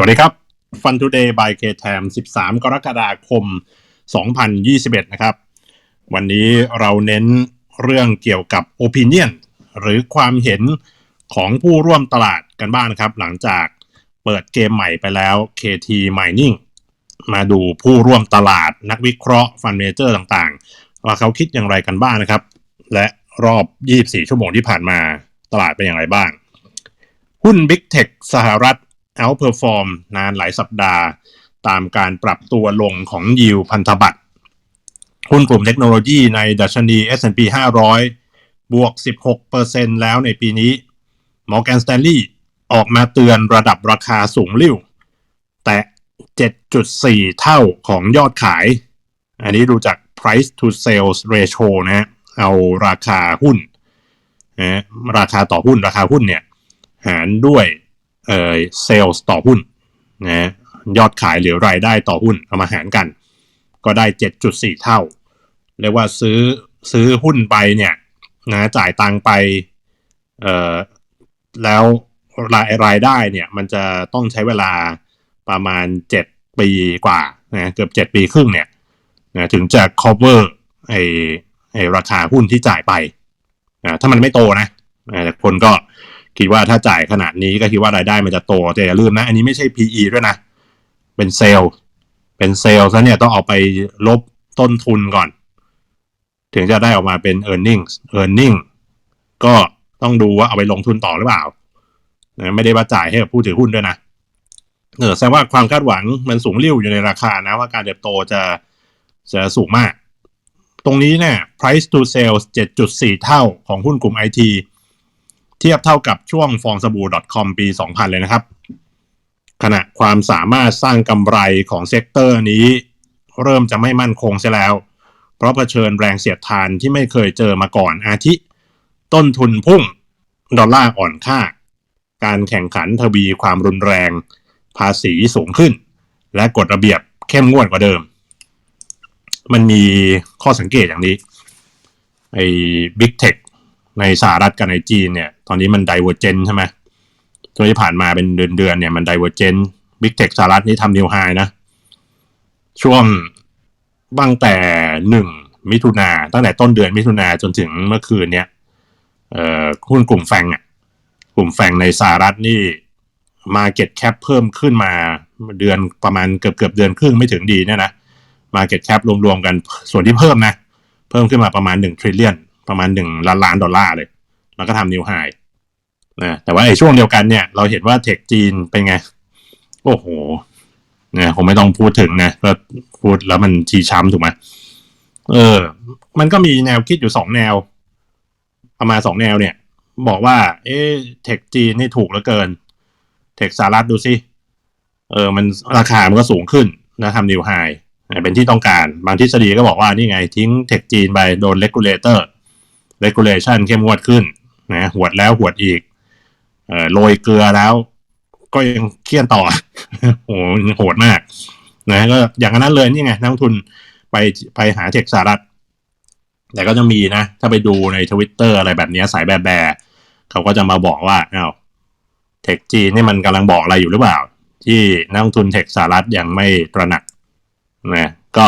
สวัสดีครับ Fun Today by k t a m 13 กรกฎาคม 2021 นะครับ วันนี้เราเน้นเรื่องเกี่ยวกับ Opinion หรือความเห็นของผู้ร่วมตลาดกันบ้างนะครับ หลังจากเปิดเกมใหม่ไปแล้ว KT Mining มาดูผู้ร่วมตลาดนักวิเคราะห์ฟันเมเจอร์ต่างๆ ว่าเขาคิดอย่างไรกันบ้างนะครับ และรอบ 24 ชั่วโมงที่ผ่านมาตลาดเป็นอย่างไรบ้าง หุ้น Big Tech สหรัฐ outperform นานหลายสัปดาห์ ตามการปรับตัวลงของยิวพันธบัตรหุ้นกลุ่มเทคโนโลยีในดัชนี S&P 500 บวก 16%แล้วในปีนี้ Morgan Stanley ออกมาเตือนระดับราคาสูงริ่ว แต่ 7.4 เท่าของยอดขาย อันนี้ดูจาก price to sales ratio นะฮะ เอาราคาหุ้นนะราคาต่อหุ้นราคาหุ้นเนี่ย หารด้วย เอ่อเซลล์ต่อหุ้นนะยอดขายหรือรายได้ต่อหุ้นเอามาหารกัน ก็ได้ 7.4 เท่า เรียกว่าซื้อซื้อหุ้นไปเนี่ยนะจ่ายตังไปเอ่อแล้วรายรายได้เนี่ยมันจะต้องใช้เวลาประมาณ 7 ปีกว่านะเกือบ 7 ปีครึ่งเนี่ยนะถึงจะ cover ไอไอราคาหุ้นที่จ่ายไปนะถ้ามันไม่โตนะแต่คนก็ คิดว่าถ้าจ่ายขนาดนี้ก็คิดว่ารายได้มันจะโตแต่อย่าลืมนะ อันนี้ไม่ใช่ PE ด้วยนะ เป็นเซลล์เป็นเซลล์ซะเนี่ยต้องเอาไปลบต้นทุนก่อน ถึงจะได้ออกมาเป็น e a r n i n g e a r n i n g ก็ต้องดูว่าเอาไปลงทุนต่อหรือเปล่านะไม่ได้ว่าจ่ายให้กับผู้ถือหุ้นด้วยนะเออแสดงว่าความคาดหวังมันสูงริ่วอยู่ในราคานะว่าการเติบโตจะจะสูงมาก ตรงนี้เนี่ย price to sales 7.4 เท่าของหุ้นกลุ่ม IT เทียบเท่ากับช่วงฟองสบู่ .com ปี 2000 เลยนะครับ ขณะความสามารถสร้างกำไรของเซกเตอร์นี้ เริ่มจะไม่มั่นคงเสียแล้ว เพราะเผชิญแรงเสียดทานที่ไม่เคยเจอมาก่อนอาทิ ต้นทุนพุ่ง ดอลลาร์อ่อนค่า การแข่งขันทวีความรุนแรง ภาษีสูงขึ้น และกฎระเบียบเข้มงวดกว่าเดิม มันมีข้อสังเกตอย่างนี้ไอ้ Big Tech ในสหรัฐกับในจีนเนี่ยตอนนี้มันไดเวอร์เจนใช่ไหมช่วที่ผ่านมาเป็นเดือนเดือนเนี่ยมันไดเวอร์เจนบิ๊กเทคสหรัฐนี่ทำนิวไฮนะ ช่วงตั้งแต่หนึ่งมิถุนาตั้งแต่ต้นเดือนมิถุนาจนถึงเมื่อคืนเนี่ยเอ่อหุ้นกลุ่มแฟงอะกลุ่มแฟงในสหรัฐนี่มาเก็ตแคปเพิ่มขึ้นมาเดือนประมาณเกือบเกือบเดือนครึ่งไม่ถึงดีเนี่ยนะมาเก็ตแคปรวมๆกันส่วนที่เพิ่มนะ เพิ่มขึ้นมาประมาณหนึ่งทริลเลียน ประมาณหนึ่งล้านล้านดอลลาร์เลย แล้วก็ทำนิวไฮนะแต่ว่าไอ้ช่วงเดียวกันเนี่ย เราเห็นว่าเทคจีนเป็นไง โอ้โหเนี่ยผมไม่ต้องพูดถึงนะก็พูดแล้วมันชีช้ำถูกไหมเออ มันก็มีแนวคิดอยู่สองแนวประมาณสองแนวเนี่ย บอกว่า เอ๊เทคจีนนี่ถูกเหลือเกิน เทคสหรัฐดูสิเออ มันราคามันก็สูงขึ้นนะทำนิวไฮเป็นที่ต้องการ บางทฤษฎีก็บอกว่านี่ไงทิ้งเทคจีนไปโดนเลกูลเลเตอร์ regulation เข้มงวดขึ้นนะหวดแล้วหวดอีกเอ่อโรยเกลือแล้ว ก็ยังเคี่ยนต่อโหโหดมาก นะก็อย่างนั้นเลยนี่ไงนักทุนไปไปหาเทคสหรัฐแต่ก็จะมีนะ ถ้าไปดูในทวิตเตอร์อะไรแบบนี้สายแบบแบเขาก็จะมาบอกว่าอ้าวเทคจีนนี่มันกำลังบอกอะไรอยู่หรือเปล่า ที่นักทุนเทคสหรัฐยังไม่ตระหนักนะก็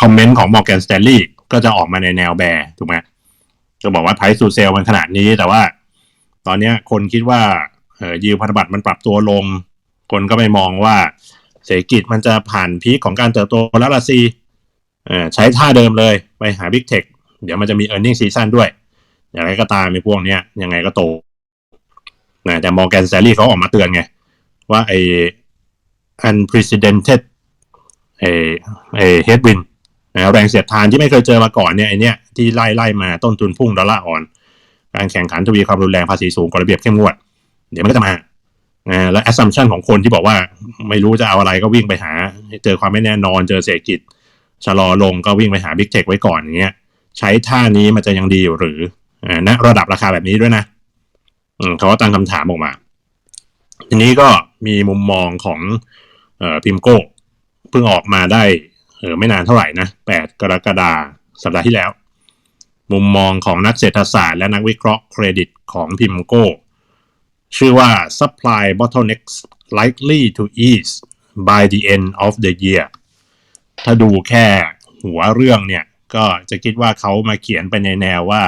คอมเมนต์ของ Morgan Stanley ก็จะออกมาในแนวแบร์ถูกไหมจะบอกว่าไพรซ์สูเซลมันขนาดนี้ แต่ว่า ตอนนี้คนคิดว่าเออยิวพันธบัตรมันปรับตัวลง คนก็ไปมองว่าเศรษฐกิจมันจะผ่านพีคของการเติบโตแล้วละซีใช้ท่าเดิมเลยไปหา Big Tech เดี๋ยวมันจะมี e a r n i n g Season ด้วย อย่างไรก็ตามในพวกนี้ยยังไงก็โตนะแต่ Morgan Stanley เขาออกมาเตือนไง ว่าไอ้ unprecedented ไอ้ไอ้ headwind นะแรงเสียดทานที่ไม่เคยเจอมาก่อนเนี่ยไอเนี้ยที่ไล่ไล่มาต้นทุนพุ่งดอลลาร์อ่อน การแข่งขันทวีความรุนแรงภาษีสูงกฎระเบียบเข้มงวด เดี๋ยวมันก็จะมานะและ assumption ของคนที่บอกว่าไม่รู้จะเอาอะไรก็วิ่งไปหา เจอความไม่แน่นอนเจอเศรษฐกิจชะลอลงก็วิ่งไปหา Big Tech ไว้ก่อนอย่างเงี้ย ใช้ท่านี้มันจะยังดีอยู่หรือณระดับราคาแบบนี้ด้วยนะเขาก็ตั้งคำถามออกมา ทีนี้ก็มีมุมมองของพิมโก้เพิ่งออกมาได้ เออไม่นานเท่าไหร่นะ8กรกฎาสัปดาห์ที่แล้ว มุมมองของนักเศรษฐศาสตร์และนักวิเคราะห์เครดิตของพิมโก้ ชื่อว่า supply bottlenecks likely to ease by the end of the year ถ้าดูแค่หัวเรื่องเนี่ย ก็จะคิดว่าเขามาเขียนไปในแนวว่า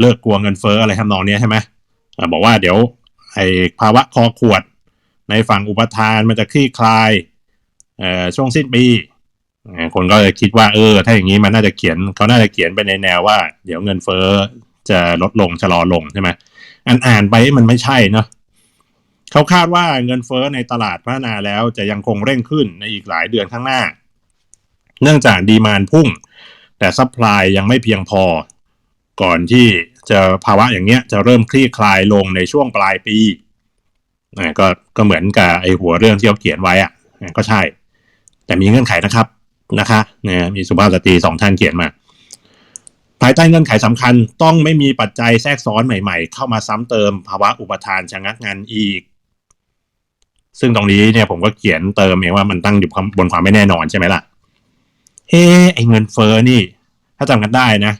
เลิกกลัวเงินเฟ้ออะไรทำนองนี้ใช่ไหมอบอกว่าเดี๋ยวไอ้ภาวะคอขวด ในฝั่งอุปทานมันจะคลี่คลายช่วงสิ้นปี คนก็เลยคิดว่าเออ ถ้าอย่างนี้มันน่าจะเขียนเขาน่าจะเขียนไปในแนวว่า เดี๋ยวเงินเฟ้อจะลดลงชะลอลงใช่ไหมอ่านอ่านไปมันไม่ใช่เนาะเขาคาดว่าเงินเฟ้อในตลาดพัฒนาแล้วจะยังคงเร่งขึ้นในอีกหลายเดือนข้างหน้า เนื่องจากดีมานพุ่ง แต่ซัพพลายยังไม่เพียงพอ ก่อนที่จะภาวะอย่างเงี้ยจะเริ่มคลี่คลายลงในช่วงปลายปีนะก็ก็เหมือนกับไอหัวเรื่องที่เขาเขียนไว้อะก็ใช่ แต่มีเงื่อนไขนะครับ นะคะเนี่ยมีสุภาพสตรีสองท่านเขียนมา ภายใต้เงื่อนไขสำคัญต้องไม่มีปัจจัยแทรกซ้อนใหม่ๆ เข้ามาซ้ำเติมภาวะอุปทานชะงักงานอีก ซึ่งตรงนี้เนี่ยผมก็เขียนเติมเองว่ามันตั้งอยู่บนความไม่แน่นอนใช่ไหมล่ะเฮ้ไอเงินเฟ้อนี่ ถ้าจำกันได้นะ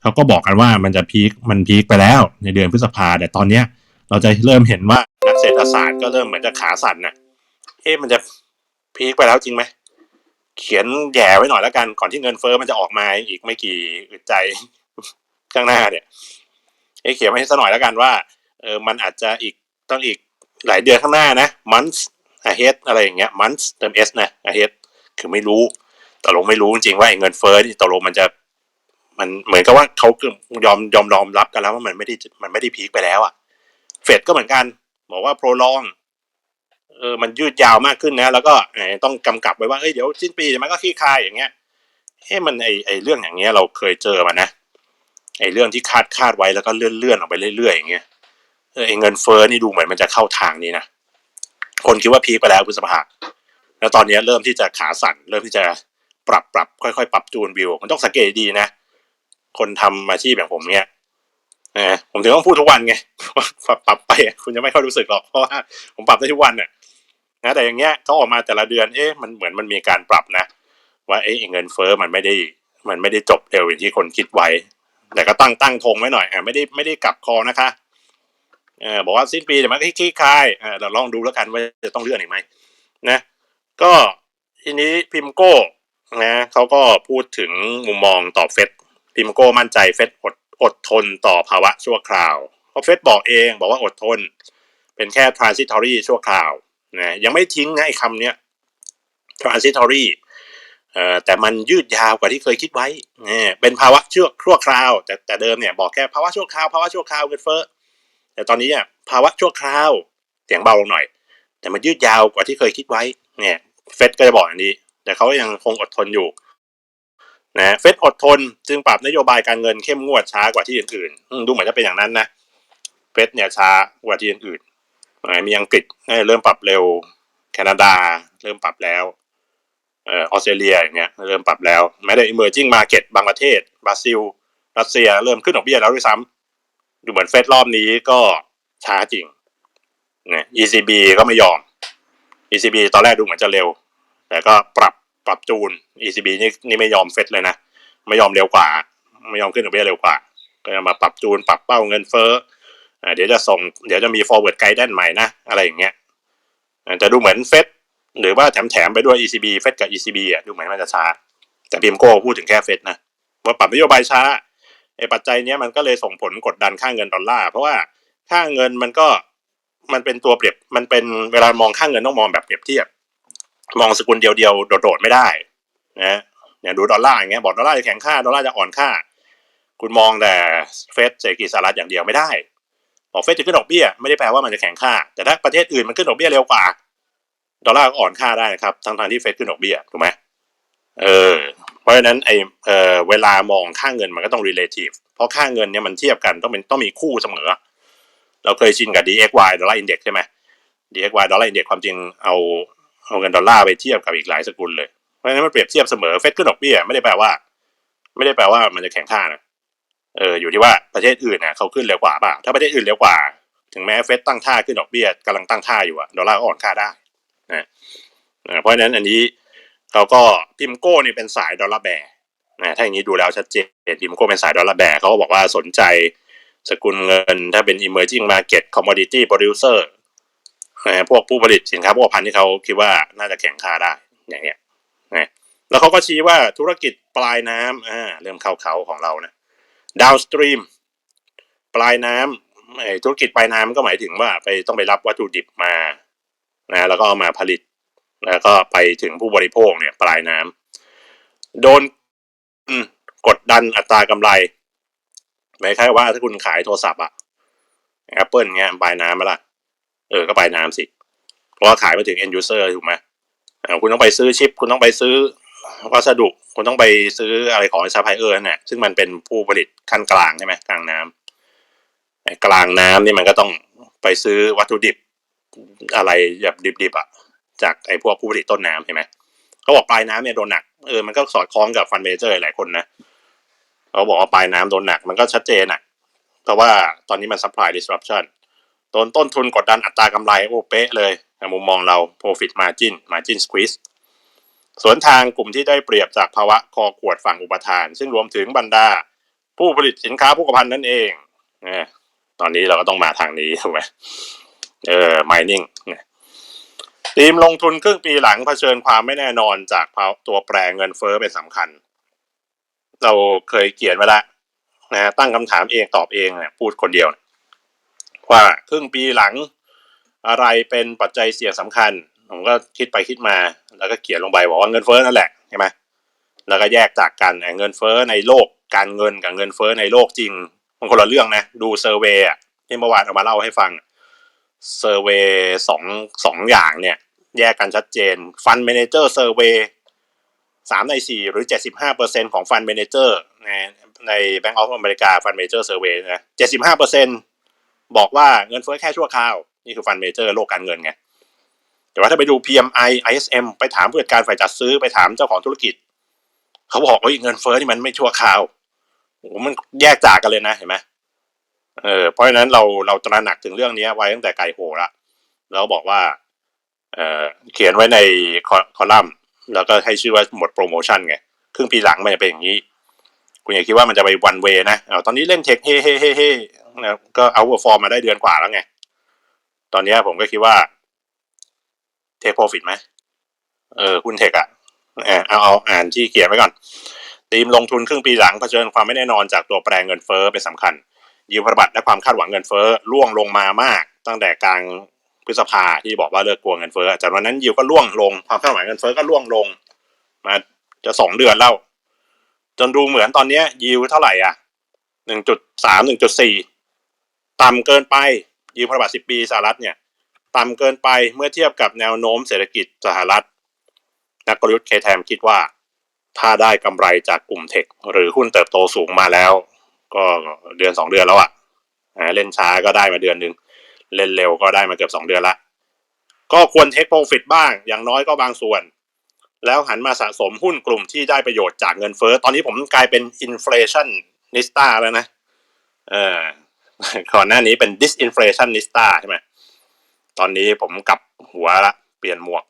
เขาก็บอกกันว่ามันจะพีคมันพีคไปแล้ว ในเดือนพฤษภาแต่ตอนเนี้ย เราจะเริ่มเห็นว่านักเศรษฐศาสตร์ก็เริ่มเหมือนจะขาสั่นนะเอ๊ะมันจะพีคไปแล้วจริงไหม เขียนแย่ไว้หน่อยแล้วกัน ก่อนที่เงินเฟ้อมันจะออกมาอีกไม่กี่อึดใจข้างหน้าเนี่ยเอ๊ะเขียนไว้ให้สักหน่อยแล้วกันว่าเออมันอาจจะอีกต้องอีกหลายเดือนข้างหน้านะ months ahead อะไรอย่างเงี้ย months เติม s นะ ahead คือไม่รู้ตกลงไม่รู้จริงๆว่าไอ้เงินเฟ้อที่ตกลงมันจะ มันเหมือนกับว่าเขายอมยอมยอมรับกันแล้วว่ามันไม่ได้มันไม่ได้พีคไปแล้วอะเฟดก็เหมือนกัน บอกว่า prolong เออมันยืดยาวมากขึ้นนะ แล้วก็ต้องกำกับไว้ว่าเอ้ยเดี๋ยวสิ้นปีมันก็คลี่คลายอย่างเงี้ยเฮ้มันไอไอเรื่องอย่างเงี้ยเราเคยเจอมานะไอเรื่องที่คาดคาดไว้แล้วก็เลื่อนเลื่อนออกไปเรื่อยๆอย่างเงี้ยเออเงินเฟ้อนี่ดูเหมือนมันจะเข้าทางนี้นะคนคิดว่าพีคไปแล้วพฤษภาแล้วตอนนี้เริ่มที่จะขาสั่นเริ่มที่จะปรับปรับค่อยๆ ปรับจูนวิว มันต้องสังเกตดีนะ คนทำอาชีพอย่างผมเนี่ยนะผมถึงต้องพูดทุกวันไงว่าปรับไปคุณจะไม่ค่อยรู้สึกหรอกเพราะว่าผมปรับได้ทุกวันน่ะ นะแต่อย่างเงี้ยเขาออกมาแต่ละเดือนเอ๊ะมันเหมือนมันมีการปรับนะ ว่าเอ๊ะไอ้เงินเฟ้อมันไม่ได้มันไม่ได้จบเร็วอย่างที่คนคิดไว้ แต่ก็ตั้งตั้งธงไว้หน่อยอ่าไม่ได้ไม่ได้กลับคอนะคะเออบอกว่าสิ้นปีเดี๋ยวมันคลี่คลายอ่าเราลองดูแล้วกันว่าจะต้องเลื่อนอีกไหมนะ ก็ทีนี้พิมโก้นะเขาก็พูดถึงมุมมองต่อเฟดพิมโก้มั่นใจเฟดอดอดทนต่อภาวะชั่วคราวเพราะเฟดบอกเองบอกว่าอดทน เป็นแค่ transitory ชั่วคราว นะยังไม่ทิ้งนะไอ้คำเนี้ย transitory เอ่อแต่มันยืดยาวกว่าที่เคยคิดไว้เนี่ยเป็นภาวะชั่วชั่วคราว แต่แต่เดิมเนี่ยบอกแค่ภาวะชั่วคราวภาวะชั่วคราวเงินเฟ้อแต่ตอนนี้เนี่ยภาวะชั่วคราวเสียงเบาลงหน่อย แต่มันยืดยาวกว่าที่เคยคิดไว้ เนี่ย เฟดก็จะบอกอย่างนี้ แต่เขายังคงอดทนอยู่นะเฟดอดทนจึงปรับนโยบายการเงินเข้มงวดช้ากว่าที่อื่นๆอืมดูเหมือนจะเป็นอย่างนั้นนะเฟดเนี่ยช้ากว่าที่อื่นๆอ่า มีอังกฤษเเริ่มปรับเร็ว แคนาดาเริ่มปรับแล้วออสเตรเลียอย่างเงี้ยเริ่มปรับแล้วแม้แต่ emerging market บางประเทศบราซิล รัสเซียเริ่มขึ้นดอกเบี้ยแล้วด้วยซ้ำดูเหมือนเฟดรอบนี้ก็ช้าจริงเนะ ECB ก็ไม่ยอม ECB ตอนแรกดูเหมือนจะเร็ว แต่ก็ปรับปรับจูน ECB นี่นี่ไม่ยอมเฟดเลยนะ ไม่ยอมเร็วกว่า ไม่ยอมขึ้นดอกเบี้ยเร็วกว่า ก็จะมาปรับจูนปรับเป้าเงินเฟ้อ เดี๋ยวจะส่งเดี๋ยวจะมี forward guidance ใหม่นะ อะไรอย่างเงี้ยอ่าจะดูเหมือนเฟดหรือว่าแถมๆไปด้วย ECB เฟดกับ ECB อะดูเหมือนมันจะช้า แต่พิมโก้พูดถึงแค่เฟดนะว่าปรับนโยบายช้าไอ้ปัจจัยเนี้ยมันก็เลยส่งผลกดดันค่าเงินดอลลาร์เพราะว่าค่าเงินมันก็มันเป็นตัวเปรียบมันเป็นเวลามองค่าเงินต้องมองแบบเปรียบเทียบ มองสกุลเดียวๆโดดๆไม่ได้นะอย่างดูดอลลาร์อย่างเงี้ยบอกดอลลาร์จะแข็งค่าดอลลาร์จะอ่อนค่า คุณมองแต่เฟดเศรษฐกิจสหรัฐอย่างเดียวไม่ได้ บอกเฟดจะขึ้นดอกเบี้ยไม่ได้แปลว่ามันจะแข็งค่า แต่ถ้าประเทศอื่นมันขึ้นดอกเบี้ยเร็วกว่า ดอลลาร์ก็อ่อนค่าได้นะครับทั้งทางที่เฟดขึ้นดอกเบี้ยถูกไหมเออเพราะฉะนั้นไอเออเวลามองค่าเงินมันก็ต้อง relative เพราะค่าเงินเนี่ยมันเทียบกันต้องเป็นต้องมีคู่เสมอ เราเคยชินกับ DXY ดอลลาร์อินเด็กใช่ไหม DXY ดอลลาร์อินเด็กความจริงเอาเอาเงินดอลลาร์ไปเทียบกับอีกหลายสกุลเลยเพราะฉะนั้นมันเปรียบเทียบเสมอเฟดขึ้นดอกเบี้ยไม่ได้แปลว่า ไม่ได้แปลว่ามันจะแข็งค่านะ เอออยู่ที่ว่าประเทศอื่นเนี่ยเขาขึ้นเร็วกว่าเปล่าถ้าประเทศอื่นเร็วกว่า ถึงแม้เฟดตั้งท่าขึ้นดอกเบี้ยกำลังตั้งท่าอยู่อะดอลลาร์ก็อ่อนค่าได้นะเพราะฉะนั้นอันนี้เขาก็พิมโก้นี่เป็นสายดอลลาร์แบร์นะถ้าอย่างนี้ดูแล้วชัดเจนพิมโก้เป็นสายดอลลาร์แบร์เขาก็บอกว่าสนใจสกุลเงิน ถ้าเป็น emerging market commodity producer นะพวกผู้ผลิตสินค้าพวกพันที่เขาคิดว่าน่าจะแข่งค่าได้อย่างเงี้ยนะแล้วเขาก็ชี้ว่าธุรกิจปลายน้ำอ่าเริ่มเข้าเขาของเรานะ downstream ปลายน้ำไอธุรกิจปลายน้ำก็หมายถึงว่าไปต้องไปรับวัตถุดิบมานะแล้วก็เอามาผลิต แล้วก็ไปถึงผู้บริโภคเนี่ยปลายน้ำโดนกดดันอัตรากำไรหมายคล้ายว่าถ้าคุณขายโทรศัพท์อะ Apple เงี้ยปลายน้ำมาละเออก็ปลายน้ำสิ เพราะว่าขายไปถึง end user ถูกไหมคุณต้องไปซื้อชิป คุณต้องไปซื้อ วัสดุคุณต้องไปซื้ออะไรของซัพพลายเออร์นั่นแหละซึ่งมันเป็นผู้ผลิตขั้นกลางใช่ไหมกลางน้ำไอ้กลางน้ำนี่มันก็ต้องไปซื้อวัตถุดิบอะไรแบบดิบๆอะจากไอ้พวกผู้ผลิตต้นน้ำใช่ไหมเขาบอกปลายน้ำเนี่ยโดนหนักเออมันก็สอดคล้องกับฟันเมเจอร์หลายคนนะเขาบอกว่าปลายน้ำโดนหนักมันก็ชัดเจนอะเพราะว่าตอนนี้มัน supply disruption โดนต้นทุนกดดันอัตรากำไรโอ้เป๊ะเลยมุมมองเรา profit margin margin squeeze สวนทางกลุ่มที่ได้เปรียบจากภาวะคอขวดฝั่งอุปทาน ซึ่งรวมถึงบรรดา ผู้ผลิตสินค้าผู้กภัณฑ์นั่นเองเนี่ยตอนนี้เราก็ต้องมาทางนี้ถูกไหมเออ mining เนี่ยทีมลงทุนครึ่งปีหลังเผชิญความไม่แน่นอนจากภาตัวแปรเงินเฟ้อเป็นสำคัญ เราเคยเขียนไว้แล้วนะตั้งคำถามเองตอบเองเนี่ยพูดคนเดียว ว่าครึ่งปีหลังอะไรเป็นปัจจัยเสี่ยงสำคัญ ผมก็คิดไปคิดมา แล้วก็เขียนลงไปบอกว่าเงินเฟ้อนั่นแหละใช่ไหมแล้วก็แยกจากกันเงินเฟ้อในโลกการเงินกับเงินเฟ้อในโลกจริงมันคนละเรื่องนะ ดูเซอร์เวยอะที่เมื่อวานเอามาเล่าให้ฟังเซอร์เวย์สองสองอย่างเนี่ย แยกกันชัดเจนฟันเมนเจอร์เซอร์เวย์สามในสี่หรือเจ็ดสิบห้าเปอร์เซ็นของฟันเมนเจอร์ในใน Bank of America ฟันเมนเจอร์เซอร์เวย์นะเจ็ดสิบห้าเปอร์เซ็นบอกว่าเงินเฟ้อแค่ชั่วคราว นี่คือฟันเมเจอร์โลกการเงินไง แต่ว่าถ้าไปดู PMI ISM ไปถามผู้จัดการฝ่ายจัดซื้อไปถามเจ้าของธุรกิจ เขาบอกว่าเงินเฟ้อนี่มันไม่ชั่วคราวโอ้มันแยกจากกันเลยนะเห็นไหมเออเพราะฉะนั้นเราเราตระหนักถึงเรื่องนี้ไว้ตั้งแต่ไกลโหละแล้วบอกว่าเออเขียนไว้ในคอลัมน์ แล้วก็ให้ชื่อว่าหมดโปรโมชั่นไงครึ่งปีหลังมันจะเป็นอย่างนี้ คุณอย่าคิดว่ามันจะไปวันเวนะเอาตอนนี้เล่นเทคเฮ้เฮ้เฮ้เฮ้ก็เอาเวอร์ฟอร์มมาได้เดือนกว่าแล้วไง ตอนนี้ผมก็คิดว่า เทคโปรฟิตไหมเออคุณเทคอะเอาเอาอ่านที่เขียนไว้ก่อนทีมลงทุนครึ่งปีหลังเผชิญความไม่แน่นอนจากตัวแปรเงินเฟ้อเป็นสำคัญยิวพันธบัตรและความคาดหวังเงินเฟ้อล่วงลงมามาก ตั้งแต่กลางพฤษภาที่บอกว่าเลิกกลัวเงินเฟ้อจากวันนั้นยิวก็ล่วงลงความคาดหวังเงินเฟ้อก็ล่วงลง มาจะสองเดือนแล้ว จนดูเหมือนตอนนี้ยิวเท่าไหร่อะหนึ่งจุดสามหนึ่งจุดสี่ต่ำเกินไปยิวพันธบัตรสิบปีสหรัฐเนี่ย ต่ำเกินไปเมื่อเทียบกับแนวโน้มเศรษฐกิจสหรัฐ นักกลยุทธ์เคแทมคิดว่า ถ้าได้กำไรจากกลุ่มเทคหรือหุ้นเติบโตสูงมาแล้ว ก็เดือนสองเดือนแล้วอะ่ะเล่นช้าก็ได้มาเดือนหนึ่งเล่นเร็วก็ได้มาเกือบสองเดือนละ ก็ควรเทคโปรฟิตบ้าง อย่างน้อยก็บางส่วน แล้วหันมาสะสมหุ้นกลุ่มที่ได้ประโยชน์จากเงินเฟ้อตอนนี้ผมกลายเป็นอินฟลชันนิสตาแล้วนะเออก่อนหน้านี้เป็น disinflationista ใช่ไหม ตอนนี้ผมกลับหัวละเปลี่ยนหมวก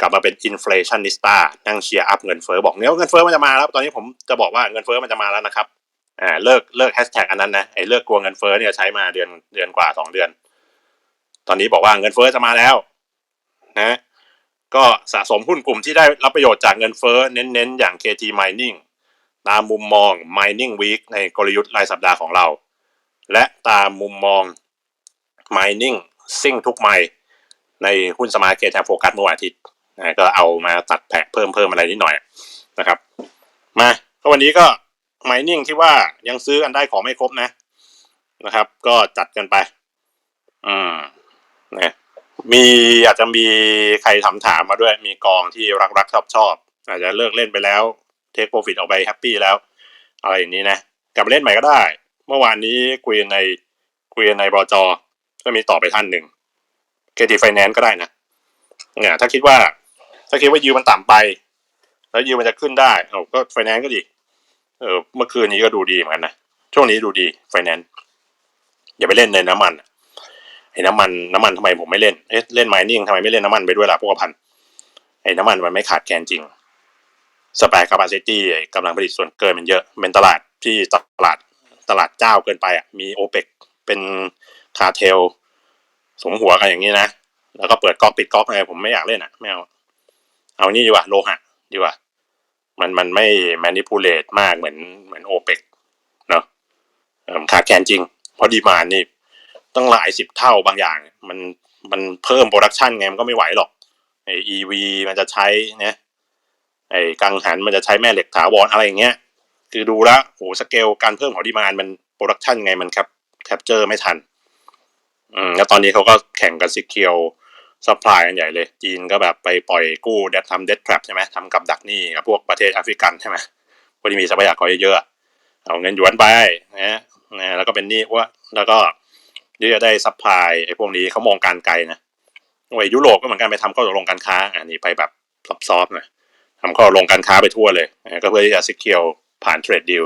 กลับมาเป็น inflationista นั่งเชียร์อัพเงินเฟ้อบอกเนี่ยเงินเฟ้อมันจะมาแล้ว ตอนนี้ผมจะบอกว่าเงินเฟ้อมันจะมาแล้วนะครับอ่าเลิกเลิกแฮชแท็กอันนั้นนะไอ้เลิกกลัวเงินเฟ้อเนี่ยใช้มาเดือนเดือนกว่าสองเดือน ตอนนี้บอกว่าเงินเฟ้อจะมาแล้ว นะ ก็สะสมหุ้นกลุ่มที่ได้รับประโยชน์จากเงินเฟ้อเน้นๆอย่าง KT Mining ตามมุมมอง Mining Week ในกลยุทธ์รายสัปดาห์ของเรา และตามมุมมอง Mining ซิ่งทุกไมในหุ้นสมาร์ทเกตแทโฟกัสเมื่อวันอาทิตย์นะก็เอามาตัดแผกเพิ่มเพิ่มอะไรนิดหน่อยนะครับ มาก็วันนี้ก็ Mining ที่ว่ายังซื้อกันได้ของไม่ครบนะนะครับ ก็จัดกันไป อืมนะมีอาจจะมีใครถามถามมาด้วย มีกองที่รักรักชอบชอบอาจจะเลิกเล่นไปแล้ว เทคโปรฟิตออกไปแฮปปี้แล้ว อะไรอย่างนี้นะ กลับเล่นใหม่ก็ได้ เมื่อวานนี้คุยในคุยในบจอ ก็มีต่อไปท่านหนึ่งเคทีไฟแนนซ์ก็ได้นะเนี่ยถ้าคิดว่า ถ้าคิดว่ายิวมันต่ำไป แล้วยิวมันจะขึ้นได้เอาก็ไฟแนนซ์ก็ดี เออเมื่อคืนนี้ก็ดูดีเหมือนกันนะช่วงนี้ดูดีไฟแนนซ์อย่าไปเล่นในน้ำมันไอ้น้ำมันน้ำมันทำไมผมไม่เล่นเอ๊ะเล่นไมนิ่งทำไมไม่เล่นน้ำมันไปด้วยล่ะพวกพันไอ้น้ำมันมันไม่ขาดแคลนจริงสเปายคาปาซิตี้กำลังผลิตส่วนเกินมันเยอะเป็นตลาดที่ตลาดตลาดเจ้าเกินไปอะมีโอเปกเป็น คาเทลสมหัวกันอย่างนี้นะ แล้วก็เปิดก๊อกปิดก๊อกอะไรผมไม่อยากเล่นอะไม่เอาเอานี่ดีกว่าโลหะดีกว่า มันมันไม่แมนิปูเลตมากเหมือนเหมือนโอเปกเนาะขาดแคลนจริง เพราะดีมานนี่ต้องหลายสิบเท่าบางอย่าง มันมันเพิ่มโปรดักชันไงมันก็ไม่ไหวหรอกไอ EV มันจะใช้เนี่ยไอกังหันมันจะใช้แม่เหล็กถาวรอะไรอย่างเงี้ยคือดูแล้วโหสเกลการเพิ่มของดีมานมันโปรดักชันไงมันแคปแคปเจอร์ไม่ทัน อืมแล้วตอนนี้เขาก็แข่งกันซิเคียวซัพพลายกันใหญ่เลย จีนก็แบบไปปล่อยกู้เดททำเดททรัพใช่ไหมทำกับดักหนี้กับพวกประเทศแอฟริกันใช่ไหมพวกที่มีทรัพยากรเยอะๆเอาเงินหยวนไปนะนะแล้วก็เป็นหนี้ว่าแล้วก็ที่จะได้ซัพพลายไอ้พวกนี้เขามองการไกลนะโอ้ยยุโรปก็เหมือนกันไปทำข้อตกลงการค้า อันนี้ไปแบบซอฟๆหน่อยทำข้อตกลงการค้าไปทั่วเลยนะก็เพื่อที่จะซิเคียวผ่านเทรดดิล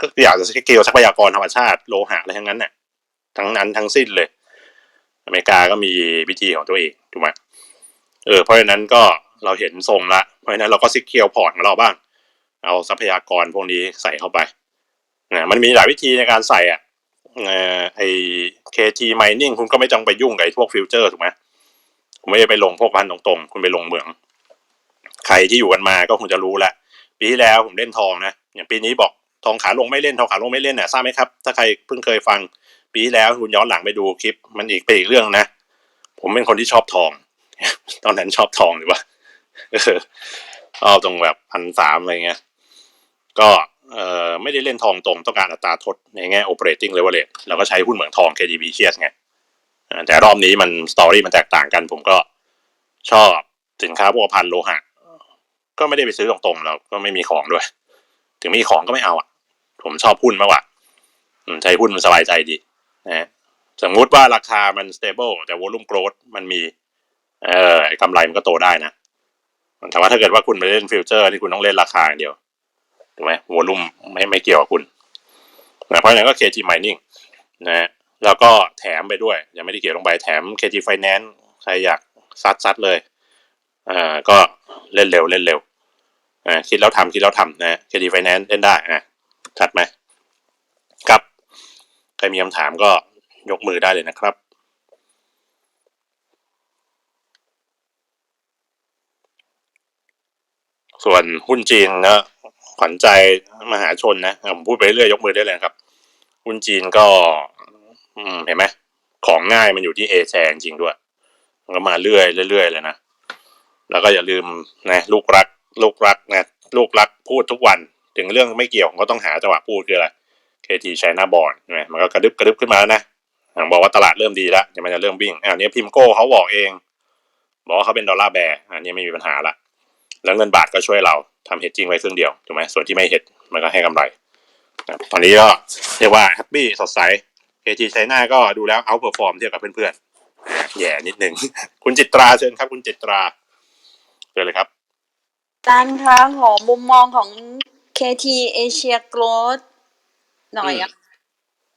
ก็อยากจะซิเคียวทรัพยากรธรรมชาติโลหะอะไรทั้งนั้นเนี่ยทั้งนั้นทั้งสิ้นเลย อเมริกาก็มีวิธีของตัวเองถูกไหมเออเพราะฉะนั้นก็เราเห็นทรงละเพราะฉะนั้นเราก็ซิกเคียวพอร์ตของเราบ้าง เอาทรัพยากรพวกนี้ใส่เข้าไปนะมันมีหลายวิธีในการใส่อะเออไอ KT mining คุณก็ไม่จำไปยุ่งกับพวกฟิวเจอร์ถูกไหมคุณไม่ได้ไปลงพวกพันตรงๆ คุณไปลงเหมือง ใครที่อยู่กันมาก็คงจะรู้ละปีที่แล้วผมเล่นทองนะอย่างปีนี้บอกทองขาลงไม่เล่นทองขาลงไม่เล่นเนี่ยทราบไหมครับ ถ้าใครเพิ่งเคยฟัง ปีแล้วคุณย้อนหลังไปดูคลิป มันอีกเป็นอีกเรื่องนะ ผมเป็นคนที่ชอบทอง ตอนนั้นชอบทองหรือว่าเออชอบตรงแบบพันสามอะไรเงี้ย ก็เออไม่ได้เล่นทองตรงต้องการอัตราทดในแง่ operating leverage เราก็ใช้หุ้นเหมืองทอง KDB เชียสไงแต่รอบนี้มันสตอรี่มันแตกต่างกัน ผมก็ชอบสินค้าพวกพันโลหะ ก็ไม่ได้ไปซื้อตรงๆแล้วก็ไม่มีของด้วย ถึงมีของก็ไม่เอาอะ ผมชอบหุ้นมากกว่าใช้หุ้นมันสบายใจดี นะสมมุติว่าราคามัน stable แต่ volume growth มันมี เอ่อกำไรมันก็โตได้นะแต่ว่าถ้าเกิดว่าคุณไปเล่นฟิวเจอร์ที่คุณต้องเล่นราคาอย่างเดียวถูกไหม volume ไม่ไม่เกี่ยวกับคุณนะเพราะฉะนั้นก็ KT mining นะแล้วก็แถมไปด้วย ยังไม่ได้เกี่ยวลงไปแถม KT finance ใครอยากซัดซัดเลยอ่าก็เล่นเร็วเล่นเร็วอ่าคิดแล้วทำคิดแล้วทำนะ KT finance เล่นได้อะชัดไหมครับ ใครมีคำถามก็ยกมือได้เลยนะครับ ส่วนหุ้นจีนนะขวัญใจมหาชนนะผมพูดไปเรื่อยยกมือได้เลยครับ หุ้นจีนก็เห็นไหมของง่ายมันอยู่ที่เอแชร์จริงด้วยมันก็มาเรื่อยเรื่อยเลยนะ แล้วก็อย่าลืมนะลูกรัก ลูกรักนะลูกรักพูดทุกวัน ถึงเรื่องไม่เกี่ยวก็ต้องหาจังหวะพูดคืออะไร KT China Bond ใช่ไหมมันก็กระดึบกระดึบขึ้นมาแล้วนะบอกว่าตลาดเริ่มดีแล้วเดี๋ยวมันจะเริ่มวิ่งอันนี้พิมโก้เขาบอกเอง บอกว่าเขาเป็นดอลลาร์แบร์อันนี้ไม่มีปัญหาละแล้วเงินบาทก็ช่วยเราทำเฮดจิ้งไว้ครึ่งเดียวถูกไหมส่วนที่ไม่เฮดมันก็ให้กำไรตอนนี้ก็เรียกว่าแฮปปี้สดใส KT China ก็ดูแล้วเอาเปอร์ฟอร์มเทียบกับเพื่อนๆแย่นิดนึงคุณจิตราเชิญครับ คุณจิตราเชิญเลยครับอาจารย์คะขอมุมมองของ KT Asia Growth หน่อยอะ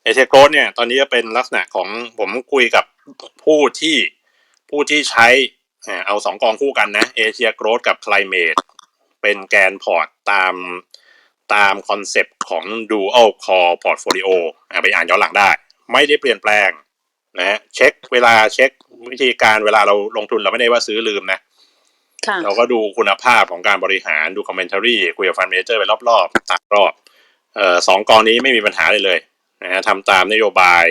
เอเชียโกลเนี่ย ตอนนี้ก็เป็นลักษณะของผมคุยกับผู้ที่ผู้ที่ใช้อ่าเอาสองกองคู่กันนะเอเชียโกลกับ Climate เป็นแกนพอร์ตตามตามคอนเซปต์ของ Dual Core Portfolio อ่าไปอ่านย้อนหลังได้ ไม่ได้เปลี่ยนแปลงนะเช็คเวลาเช็ควิธีการเวลาเราลงทุนเราไม่ได้ว่าซื้อลืมนะค่ะเราก็ดูคุณภาพของการบริหารดูคอมเมนต์ r y คุยกับฟันเมเจอร์ไปรอบๆตามรอบ เอ่อสองกองนี้ไม่มีปัญหาเลยเลยนะฮะทำตามนโยบาย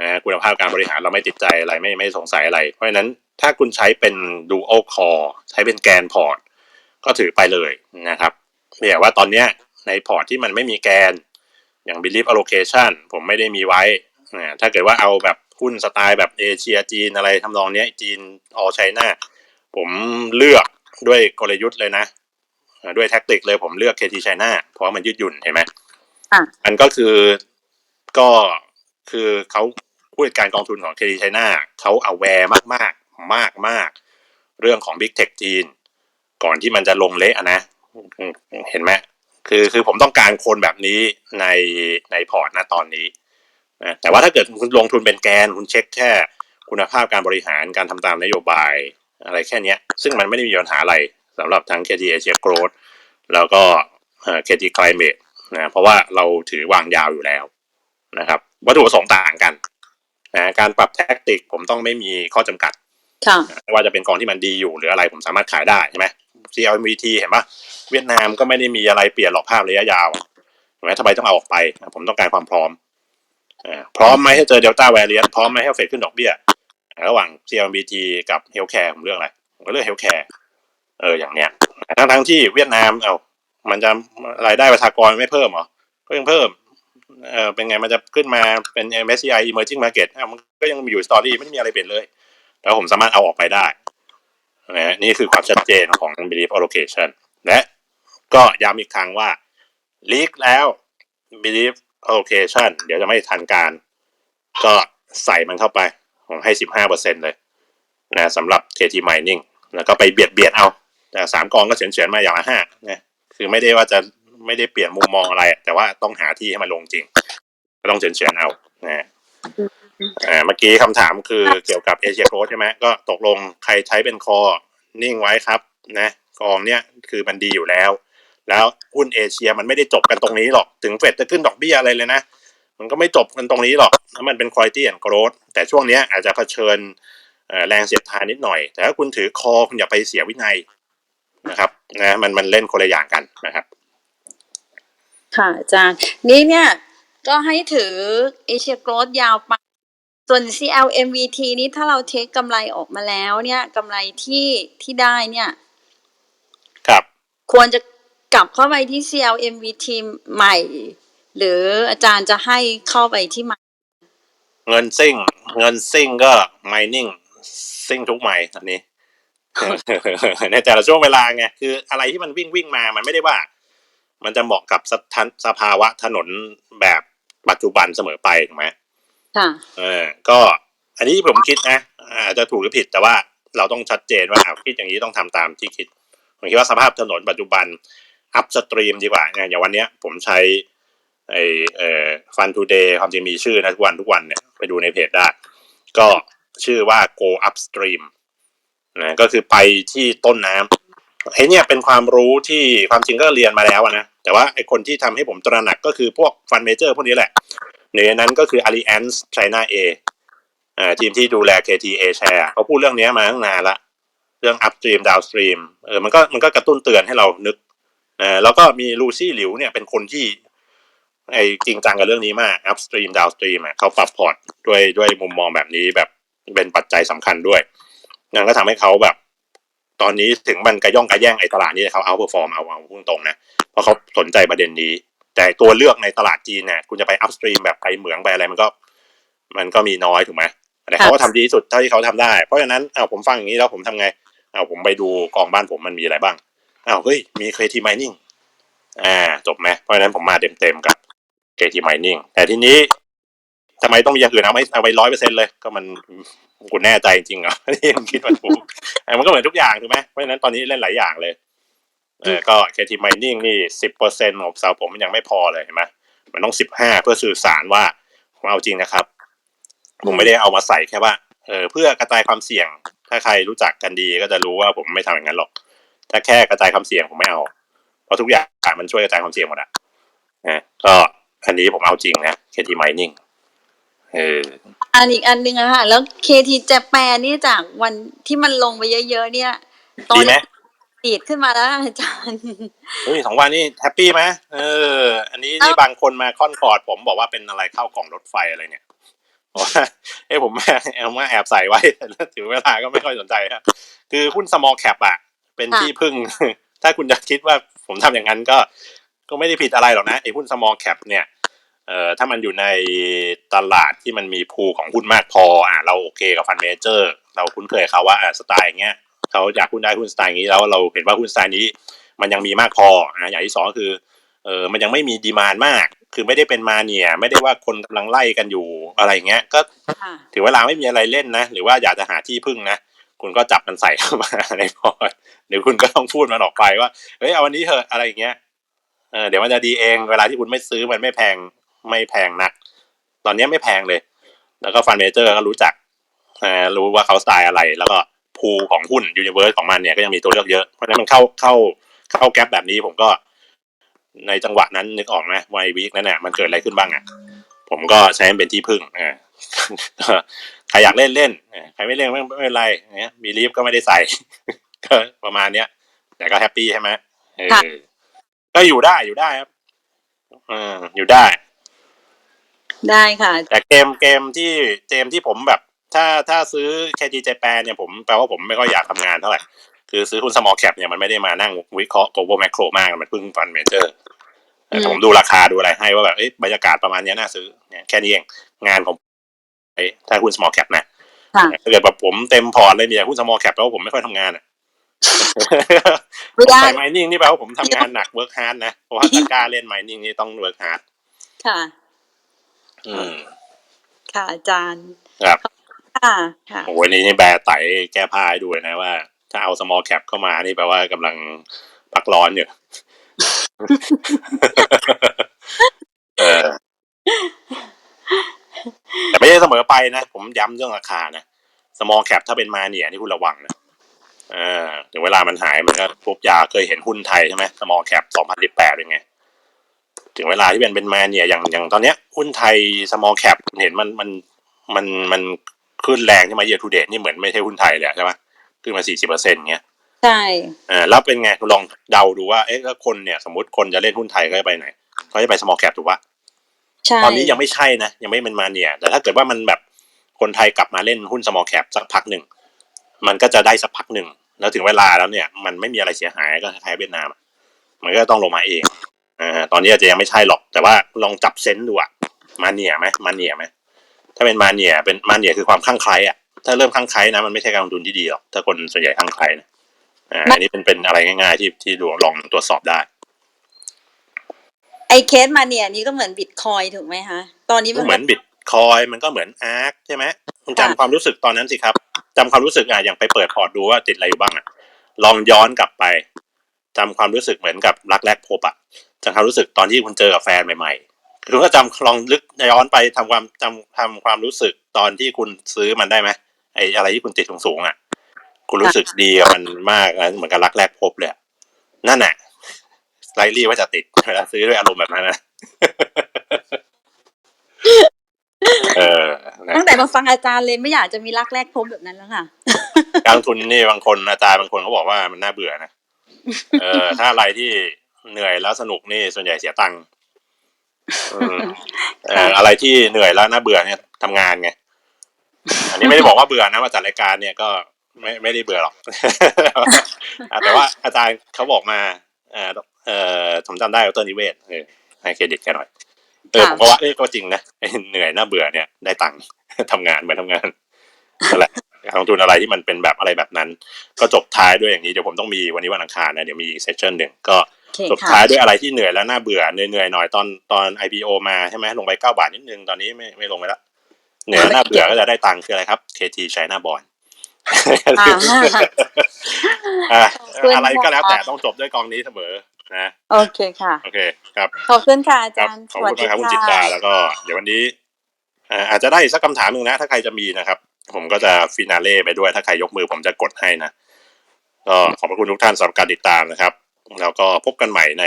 นะฮะคุณภาพการบริหารเราไม่ติดใจอะไรไม่ไม่สงสัยอะไร เพราะฉะนั้นถ้าคุณใช้เป็น dual core ใช้เป็นแกนพอร์ตก็ถือไปเลยนะครับเพียงว่าตอนเนี้ยในพอร์ตที่มันไม่มีแกนอย่าง belief allocation ผมไม่ได้มีไว้นะถ้าเกิดว่าเอาแบบหุ้นสไตล์แบบเอเชียจีนอะไรทำนองเนี้ยจีนออไชน่าผมเลือกด้วยกลยุทธ์เลยนะ ด้วยแท็กติกเลยผมเลือก KT China เพราะว่ามันยืดหยุ่นเห็นไหมค่ะอันก็คือก็คือเขาผู้จัดการกองทุนของ KT China เขาเอาแวร์มากมากมากมากๆเรื่องของ Big Tech จีน ก่อนที่มันจะลงเละอะนะอืมเห็นไหมคือคือผมต้องการคนแบบนี้ในในพอร์ตนะตอนนี้นะแต่ว่าถ้าเกิดคุณลงทุนเป็นแกนคุณเช็คแค่คุณภาพการบริหารการทำตามนโยบายอะไรแค่เนี้ยซึ่งมันไม่ได้มีปัญหาอะไร สำหรับทั้ง KT Asia Growth แล้วก็เอ่อ KT Climate นะเพราะว่าเราถือวางยาวอยู่แล้วนะครับวัตถุประสงค์ต่างกันนะการปรับแท็กติกผมต้องไม่มีข้อจำกัดค่ะไม่ว่าจะเป็นกองที่มันดีอยู่หรืออะไรผมสามารถขายได้ใช่ไหม CLMVT เห็นปะเวียดนามก็ไม่ได้มีอะไรเปลี่ยนหรอกภาพระยะยาวเห็นไหมทำไมต้องเอาออกไป ผมต้องการความพร้อมอ่าพร้อมไหมให้เจอเดลต้าแวร i ยนพร้อมไหมให้เฟดขึ้นดอกเบี้ย ระหว่าง CLMVT กับเฮลท์แคร์ผมเลือกอะไรผมก็เลือกเฮลท์แคร์ เอออย่างเนี้ยทั้งทั้งๆที่เวียดนามเอามันจะรายได้ประชากรไม่เพิ่มเหรอก็ยังเพิ่มเออเป็นไงมันจะขึ้นมาเป็น MSCI Emerging Market อ้าวมันก็ยังมีอยู่สตอรี่ไม่มีอะไรเปลี่ยนเลยแล้วผมสามารถเอาออกไปได้นะนี่คือความชัดเจนของ belief allocation และก็ย้ำอีกครั้งว่า leak แล้ว belief allocation เดี๋ยวจะไม่ทันการ ก็ใส่มันเข้าไป ผมให้สิบห้าเปอร์เซ็นเลยนะสำหรับ KT mining แล้วก็ไปเบียดเบียดเอา แต่สามกองก็เฉือนเฉือนมาอย่างละห้านะคือไม่ได้ว่าจะไม่ได้เปลี่ยนมุมมองอะไร แต่ว่าต้องหาที่ให้มันลงจริง ก็ต้องเฉือนเฉือนเอานะอ่าเมื่อกี้คำถามคือเกี่ยวกับเอเชียโ o ใช่ไหมก็ตกลงใครใช้เป็นคอ นิ่งไว้ครับนะกองเนี้ยคือมันดีอยู่แล้ว แล้วหุ้นเอเชียมันไม่ได้จบกันตรงนี้หรอกถึงเฟดจะขึ้นดอกเบี้ยอะไรเลยนะมันก็ไม่จบกันตรงนี้หรอกถ้ามันเป็น quality and growth แต่ช่วงเนี้ยอาจจะเผชิญแรงเสียดทานนิดหน่อย แต่ถ้าคุณถือคอคุณอย่าไปเสียวินัย นะครับนะมันมันเล่นคนละอย่างกันนะครับ ค่ะอาจารย์ นี่เนี่ย ก็ให้ถือเอเชียโกลดยาวไปส่วน CLMVT นี้ถ้าเราเทคกำไรออกมาแล้วเนี่ยกำไรที่ที่ได้เนี่ย ครับ ควรจะกลับเข้าไปที่ CLMVT ใหม่ หรืออาจารย์จะให้เข้าไปที่ใหม่ เงินซิ่ง เงินซิ่งก็ mining ซิ่งทุกไมล์อันนี้ ในแต่ละช่วงเวลาไงคืออะไรที่มันวิ่งวิ่งมามันไม่ได้ว่า มันจะเหมาะกับสถานสภาวะถนนแบบปัจจุบันเสมอไปถูกไหมค่ะเออก็อันนี้ผมคิดนะอาจจะถูกหรือผิดแต่ว่าเราต้องชัดเจนว่าอะคิดอย่างนี้ต้องทำตามที่คิดผมคิดว่าสภาพถนนปัจจุบันอัพสตรีมดีกว่าไงอย่างวันเนี้ย ผมใช้ไอเอ่อฟันทูเดย์ความจริงมีชื่อนะทุกวันทุกวันเนี่ยไปดูในเพจได้ ก็ชื่อว่า go upstream นะก็คือไปที่ต้นน้ำไอ้เนี่ยเป็นความรู้ที่ความจริงก็เรียนมาแล้วนะ แต่ว่าไอคนที่ทำให้ผมตระหนักก็คือพวกฟันเมเจอร์พวกนี้แหละหนึ่งในนั้นก็คือ Allianz China A อ่าทีมที่ดูแล KTA Share เขาพูดเรื่องนี้มาตั้งนานละเรื่อง upstream downstream เออมันก็มันก็กระตุ้นเตือนให้เรานึกเออแล้วก็มีลูซี่หลิวเนี่ยเป็นคนที่ไอจริงจังกับเรื่องนี้มาก upstream downstream อะเขาปรับพอร์ตด้วยด้วยมุมมองแบบนี้แบบเป็นปัจจัยสำคัญด้วย นั่นก็ทำให้เขาแบบ ตอนนี้ถึงมันกระย่องกระแย่งไอ้ตลาดนี้เขาเอาเปอร์ฟอร์มเอาเอาพุ่งตรงๆนะเพราะเขาสนใจประเด็นนี้ แต่ตัวเลือกในตลาดจีนเนี่ยคุณจะไป upstream แบบไปเหมืองไปอะไรมันก็ มันก็มีน้อยถูกไหมแต่เขาก็ทำดีที่สุดเท่าที่เขาทำได้ เพราะฉะนั้นเอาผมฟังอย่างนี้แล้วผมทำไงเอาผมไปดูกองบ้านผมมันมีอะไรบ้างอ้าวเฮ้ยมี KT Mining อ่าจบไหมเพราะฉะนั้นผมมาเต็มๆกับ KT Mining แต่ทีนี้ทำไมต้องมีอย่างอื่นเอาไม่เอาไปร้อยเปอร์เซ็นเลย ก็มัน กูแน่ใจจริงเหรอที่ผมคิดว่าถูกอะมันก็เหมือนทุกอย่างถูกไหมเพราะฉะนั้นตอนนี้เล่นหลายอย่างเลยเออก็ KT Mining นี่สิบเปอร์เซ็นของสาวผมมันยังไม่พอเลยเห็นไหมมันต้องสิบห้าเพื่อสื่อสารว่าผมเอาจริงนะครับผมไม่ได้เอามาใส่แค่ว่าเออเพื่อกระจายความเสี่ยง ถ้าใครรู้จักกันดีก็จะรู้ว่าผมไม่ทำอย่างนั้นหรอกถ้าแค่กระจายความเสี่ยงผมไม่เอาเพราะทุกอย่างมันช่วยกระจายความเสี่ยงหมดอะนะก็อันนี้ผมเอาจริงนะ KT Mining เออ อันอีกอันหนึ่งอะค่ะ แล้ว KT เจแปนนี่จากวันที่มันลงไปเยอะๆเนี่ย ตอดีนไหม นี้ตีดขึ้นมาแล้วอาจารย์ เฮ้ยสองวันนี้แฮปปี้ไหมเออ อันนี้นี่บางคนมาค่อนคอร์ดผมบอกว่าเป็นอะไรเข้ากล่องรถไฟอะไรเนี่ยบอกว่าเอ้ผมเอามาแอบใส่ไว้แล้วถึงเวลาก็ไม่ค่อยสนใจครับคือหุ้น small cap อะเป็นค่ะ ที่พึ่ง ถ้าคุณจะคิดว่าผมทำอย่างนั้นก็ ก็ไม่ได้ผิดอะไรหรอกนะไอ้หุ้น small cap เนี่ย เอ่อถ้ามันอยู่ในตลาดที่มันมีพูลของหุ้นมากพออะเราโอเคกับฟันเมเจอร์ เราคุ้นเคยเขาว่าอะสไตล์อย่างเงี้ยเขาอยากหุ้นได้หุ้นสไตล์อย่างนี้แล้วเราเห็นว่าหุ้นสไตล์นี้ มันยังมีมากพออะอย่างที่สองก็คือเออมันยังไม่มีดีมานมาก คือไม่ได้เป็นมาเนียไม่ได้ว่าคนกำลังไล่กันอยู่อะไรอย่างเงี้ย ก็ค่ะถึงเวลาไม่มีอะไรเล่นนะ หรือว่าอยากจะหาที่พึ่งนะ คุณก็จับมันใส่เข้ามาในพอร์ตหรือคุณก็ต้องพูดมันออกไปว่า เฮ้ยเอาวันนี้เถอะอะไรอย่างเงี้ย เออเดี๋ยวมันจะดีเอง เวลาที่คุณไม่ซื้อมันไม่แพง ไม่แพงนัก ตอนนี้ไม่แพงเลย แล้วก็ฟันเมเจอร์ก็รู้จักอ่ารู้ว่าเขาสไตล์อะไร แล้วก็พูลของหุ้นยูนิเวอร์สของมันเนี่ยก็ยังมีตัวเลือกเยอะ เพราะฉะนั้นมันเข้าเข้าเข้าแก๊ปแบบนี้ผมก็ในจังหวะนั้นนึกออกไหมวัยวีคนั้นน่ะมันเกิดอะไรขึ้นบ้างอะผมก็ใช้มันเป็นที่พึ่งเออใครอยากเล่นเล่นเออใครไม่เล่นไม่ไม่เป็นไรเงี้ยมีลีฟก็ไม่ได้ใส่ก็ประมาณเนี้ย แต่ก็แฮปปี้ใช่ไหมเออค่ะก็อยู่ได้อยู่ได้ครับเอออยู่ได้ ได้ค่ะ แต่เกมเกมที่เกมที่ผมแบบ ถ้าถ้าซื้อ KT Japan เนี่ยผมแปลว่าผมไม่ค่อยอยากทำงานเท่าไหร่ คือซื้อหุ้น small cap เนี่ยมันไม่ได้มานั่งวิเคราะห์ global macro มากมันเพิ่งฟันเมเจอร์อืมผมดูราคาดูอะไรให้ว่าแบบเอ้ยบรรยากาศประมาณเนี้ยน่าซื้อเนี่ยแค่นี้เองงานของไอ้ถ้าหุ้น small cap นะค่ะถ้าเกิดแบบผมเต็มพอร์ตเลยเนี่ยหุ้น small cap แปลว่าผมไม่ค่อยทำงานอะไม่ได้ใส่ mining นี่แปลว่าผมทำงานหนัก work hard นะเพราะว่าถ้ากล้าเล่น mining นี่ต้อง work hard ค่ะ อืม ค่ะอาจารย์ครับค่ะค่ะโอ้ยนี่นี่แบร์ไตแก้ผ้าให้ดูเลยนะว่า ถ้าเอา small cap เข้ามานี่แปลว่ากำลังพักร้อนอยู่เออแต่ไม่ใช่เสมอไปนะ ผมย้ำเรื่องราคานะ small cap ถ้าเป็นมาเนี่ยนี่คุณระวังนะเออถึงเวลามันหายมันก็พวกยาเคยเห็นหุ้นไทยใช่ไหม small cap 2018เป็นไง ถึงเวลาที่เป็นเป็นมาเนี่ยอย่างอย่างตอนเนี้ยหุ้นไทย small cap เห็นมันมันมันมันขึ้นแรงใช่ไหม year to date นี่เหมือนไม่ใช่หุ้นไทยเลยอะใช่ไหมขึ้นมา40เปอร์เซ็นต์เงี้ยใช่อ่าแล้วเป็นไงคุณลองเดาดูว่าเอ๊ะถ้าคนเนี่ยสมมติคนจะเล่นหุ้นไทยเขาจะไปไหนเขาจะไป small cap ถูกปะใช่ตอนนี้ยังไม่ใช่นะ ยังไม่เป็นมาเนี่ย แต่ถ้าเกิดว่ามันแบบคนไทยกลับมาเล่นหุ้น small cap สักพักหนึ่งมันก็จะได้สักพักหนึ่งแล้วถึงเวลาแล้วเนี่ย มันไม่มีอะไรเสียหายก็คล้ายๆเวียดนามอะมันก็ต้องลงมาเอง อ่าตอนนี้อาจจะยังไม่ใช่หรอก แต่ว่าลองจับเซนส์ดูอะมาเนียไหมมาเนียไหมถ้าเป็นมาเนียเป็นมาเนียคือความคลั่งไคล้อะถ้าเริ่มคลั่งไคล้นะมันไม่ใช่การลงทุนที่ดีหรอกถ้าคนส่วนใหญ่คลั่งไคล้นะอ่าอันนี้เป็นเป็นอะไรง่าย ๆ ที่ที่ดูลองตรวจสอบได้ไอเคสมาเนี่ยนี้ก็เหมือนบิตคอยถูกไหมคะตอนนี้มันเหมือนบิตคอยมันก็เหมือนอาร์คใช่ไหมคุณค่ะจำความรู้สึกตอนนั้นสิครับจำความรู้สึกอะอย่างไปเปิดพอร์ตดูว่าติดอะไรอยู่บ้างอะลองย้อนกลับไป จำความรู้สึกเหมือนกับรักแรกพบอะจำความรู้สึกตอนที่คุณเจอกับแฟนใหม่ๆคือก็จำลองลึกย้อนไปทำความจำทำความรู้สึกตอนที่คุณซื้อมันได้ไหมไออะไรที่คุณติดสูงๆอะคุณรู้สึกดีกับมันมากนะเหมือนกับรักแรกพบเลยอะนั่นแหละไลลี่ว่าจะติดเวลาซื้อด้วยอารมณ์แบบนั้นนะเออนะตั้งแต่มาฟังอาจารย์เลยไม่อยากจะมีรักแรกพบแบบนั้นแล้วค่ะ การลงทุนนี่บางคนอาจารย์บางคนเขาบอกว่ามันน่าเบื่อนะ เออถ้าอะไรที่เหนื่อยแล้วสนุกนี่ส่วนใหญ่เสียตังค์อืมเอออะไรที่เหนื่อยแล้วน่าเบื่อเนี่ยทำงานไงอันนี้ไม่ได้บอกว่าเบื่อนะมาจัดรายการเนี่ยก็ไม่ไม่ได้เบื่อหรอกอะแต่ว่าอาจารย์เขาบอกมาเออเออผมจำได้ดรนิเวศน์เออให้เครดิตแกหน่อยเออค่ะผมก็ว่าเอ้ยก็จริงนะไอ้เหนื่อยน่าเบื่อเนี่ยได้ตังค์ทำงานเหมือนทำงานนั่นแหละ การลงทุนอะไรที่มันเป็นแบบอะไรแบบนั้น ก็จบท้ายด้วยอย่างนี้เดี๋ยวผมต้องมีวันนี้วันอังคารนะเดี๋ยวมีอีกเซสชันหนึ่งก็โอเคจบค่ะท้ายด้วยอะไรที่เหนื่อยแล้วน่าเบื่อเหนื่อยๆหน่อยตอนตอน IPO มาใช่ไหมลงไปเก้าบาทนิดนึงตอนนี้ไม่ไม่ลงไปแล้วเหนื่อยแล้วน่าเบื่อก็จะได้ตังค์คืออะไรครับ KT China Bond อะขอบคุณอะไรก็แล้วแต่ค่ะต้องจบด้วยกองนี้เสมอนะโอเคค่ะโอเคครับขอบคุณค่ะอาครับจารย์ขอบคุณมากครับคุณจิตตาแล้วก็ เดี๋ยววันนี้เอ่ออาจจะได้อีกสักคำถามหนึ่งนะ ถ้าใครจะมีนะครับ ผมก็จะฟินาเล่ไปด้วยถ้าใครยกมือผมจะกดให้นะก็ขอบพระคุณทุกท่านสำหรับการติดตามนะครับ แล้วก็พบกันใหม่ใน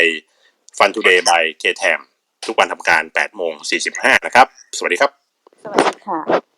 Fun Today by k t a m ทุกวันทำการ8โมง45นะครับ สวัสดีครับ สวัสดีค่ะ